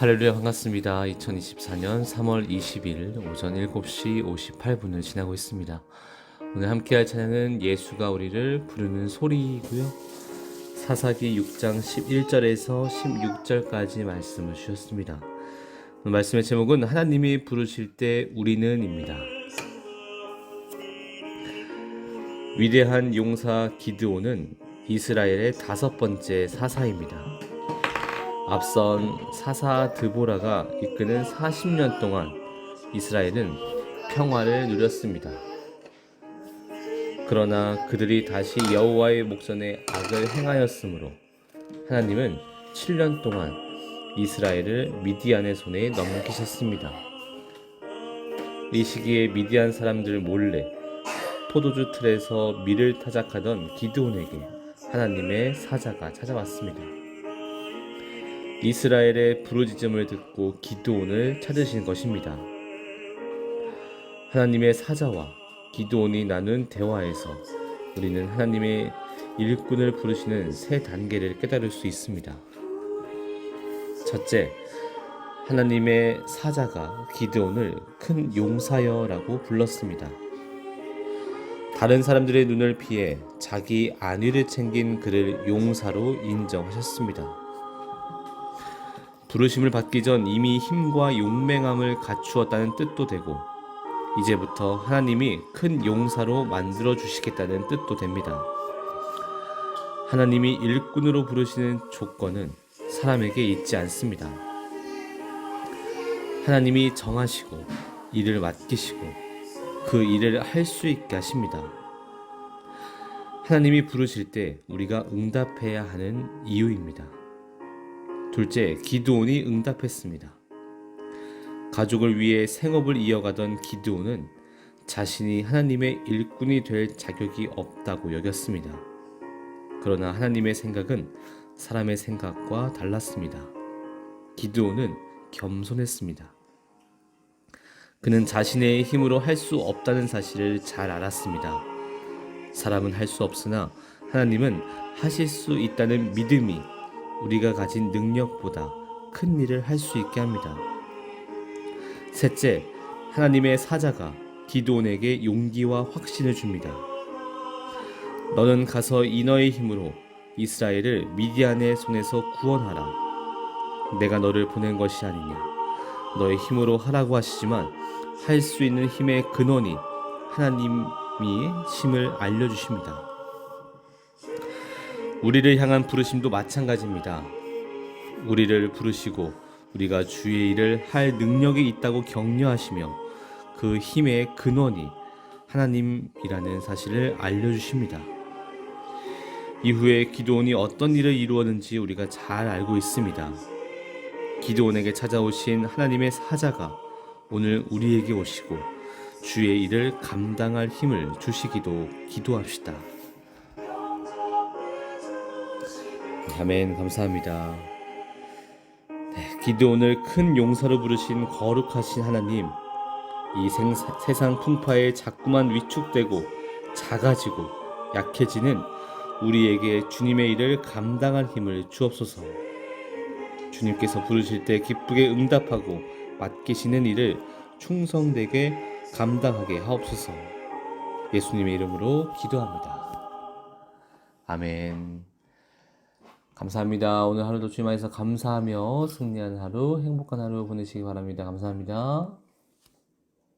할렐루야 반갑습니다. 2024년 3월 20일 오전 7시 58분을 지나고 있습니다. 오늘 함께할 찬양은 예수가 우리를 부르는 소리이고요. 사사기 6장 11절에서 16절까지 말씀을 주셨습니다. 말씀의 제목은 하나님이 부르실 때 우리는입니다. 위대한 용사 기드온은 이스라엘의 다섯 번째 사사입니다. 앞선 사사 드보라가 이끄는 40년 동안 이스라엘은 평화를 누렸습니다. 그러나 그들이 다시 여호와의 목전에 악을 행하였으므로 하나님은 7년 동안 이스라엘을 미디안의 손에 넘기셨습니다. 이 시기에 미디안 사람들 몰래 포도주 틀에서 밀을 타작하던 기드온에게 하나님의 사자가 찾아왔습니다. 이스라엘의 부르짖음을 듣고 기드온을 찾으신 것입니다. 하나님의 사자와 기드온이 나눈 대화에서 우리는 하나님의 일꾼을 부르시는 세 단계를 깨달을 수 있습니다. 첫째, 하나님의 사자가 기드온을 큰 용사여라고 불렀습니다. 다른 사람들의 눈을 피해 자기 안위를 챙긴 그를 용사로 인정하셨습니다. 부르심을 받기 전 이미 힘과 용맹함을 갖추었다는 뜻도 되고 이제부터 하나님이 큰 용사로 만들어 주시겠다는 뜻도 됩니다. 하나님이 일꾼으로 부르시는 조건은 사람에게 있지 않습니다. 하나님이 정하시고 일을 맡기시고 그 일을 할 수 있게 하십니다. 하나님이 부르실 때 우리가 응답해야 하는 이유입니다. 둘째, 기드온이 응답했습니다. 가족을 위해 생업을 이어가던 기드온은 자신이 하나님의 일꾼이 될 자격이 없다고 여겼습니다. 그러나 하나님의 생각은 사람의 생각과 달랐습니다. 기드온은 겸손했습니다. 그는 자신의 힘으로 할 수 없다는 사실을 잘 알았습니다. 사람은 할 수 없으나 하나님은 하실 수 있다는 믿음이 우리가 가진 능력보다 큰 일을 할 수 있게 합니다. 셋째, 하나님의 사자가 기도온에게 용기와 확신을 줍니다. 너는 가서 이 너의 힘으로 이스라엘을 미디안의 손에서 구원하라. 내가 너를 보낸 것이 아니냐. 너의 힘으로 하라고 하시지만 할 수 있는 힘의 근원이 하나님이 힘을 알려주십니다. 우리를 향한 부르심도 마찬가지입니다. 우리를 부르시고 우리가 주의 일을 할 능력이 있다고 격려하시며 그 힘의 근원이 하나님이라는 사실을 알려주십니다. 이후에 기도원이 어떤 일을 이루었는지 우리가 잘 알고 있습니다. 기도원에게 찾아오신 하나님의 사자가 오늘 우리에게 오시고 주의 일을 감당할 힘을 주시기도 기도합시다. 아멘 감사합니다. 네, 기드온을 큰 용사로 부르신 거룩하신 하나님, 이 생, 세상 풍파에 자꾸만 위축되고 작아지고 약해지는 우리에게 주님의 일을 감당할 힘을 주옵소서. 주님께서 부르실 때 기쁘게 응답하고 맡기시는 일을 충성되게 감당하게 하옵소서. 예수님의 이름으로 기도합니다. 아멘. 감사합니다. 오늘 하루도 주님 안에서 감사하며 승리하는 하루, 행복한 하루 보내시기 바랍니다. 감사합니다.